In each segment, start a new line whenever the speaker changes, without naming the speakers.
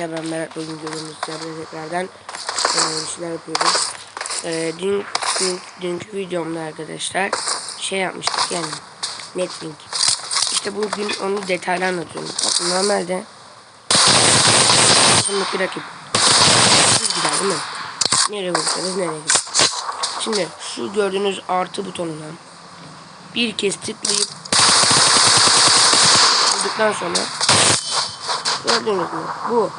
arkadaşlar ben Berat bugün gördüğünüz üzere tekrardan e, şeyler yapıyoruz. E, dün, dün, dünkü videomda arkadaşlar şey yapmıştık yani Netlink. İşte bugün onu detaylı anlatıyorum. Bakın normalde Bakın rakip. Siz gider değil mi? Nereye vursanız nereye gider. Şimdi şu gördüğünüz artı butonuna bir kez tıklayıp vurduktan sonra gördünüz mü? Bu.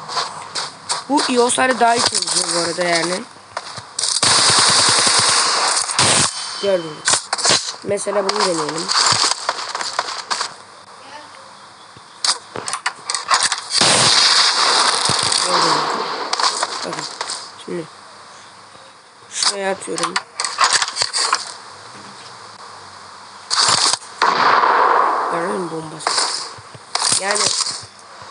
Bu iOS'larda daha iyi çalışıyor bu arada yani. Gördünüz. Mesela bunu deneyelim. Bakın. Şimdi şuraya atıyorum. Gördün mü bombası? Yani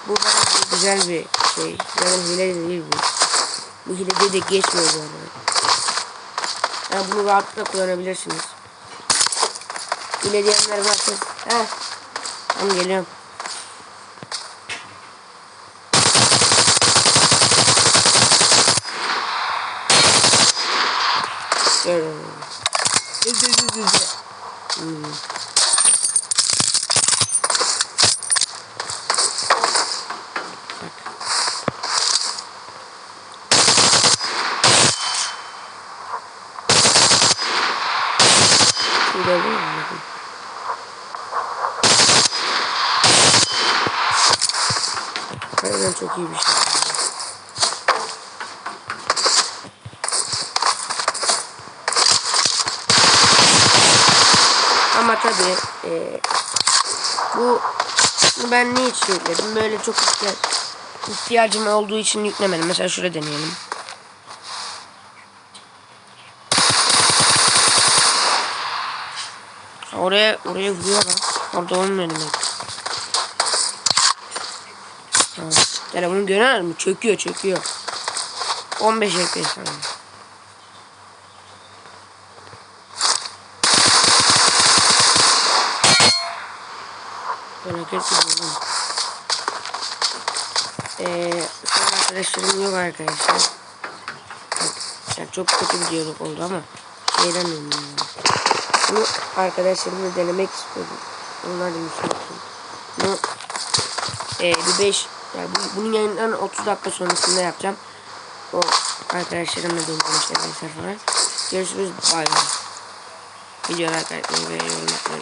bu bence güzel bir şey. Yani hile de değil bu. Bu hilede de geçmiyor bu arada. Yani bunu rahatlıkla kullanabilirsiniz. Hile diyenler varsa... Heh. Tamam geliyorum. Düz. Hmm. Bakın. Harbiden çok iyi bir şey. Ama tabii e, bu ben ne için yükledim? Böyle çok ihtiyaç, ihtiyacım olduğu için yüklemedim. Mesela şurada deneyelim. Oraya oraya vuruyor lan. Orada olmuyor demek. Ha. Telefonu görüyor musun? Çöküyor çöküyor. 15 FPS. Felaket bir durum. Eee sonra arkadaşlarım yok arkadaşlar. Yani çok kötü bir diyalog oldu ama şeyden eminim. Bunu arkadaşlarımla denemek istiyorum. Onlar da olsun. Bunu e, bir 5 yani bu, bunun yayından 30 dakika sonrasında yapacağım. O arkadaşlarımla deneyeceğim işte arkadaşlar. Görüşürüz. Bay bay. Videolar kaydetmeyi ve yorum yapmayı.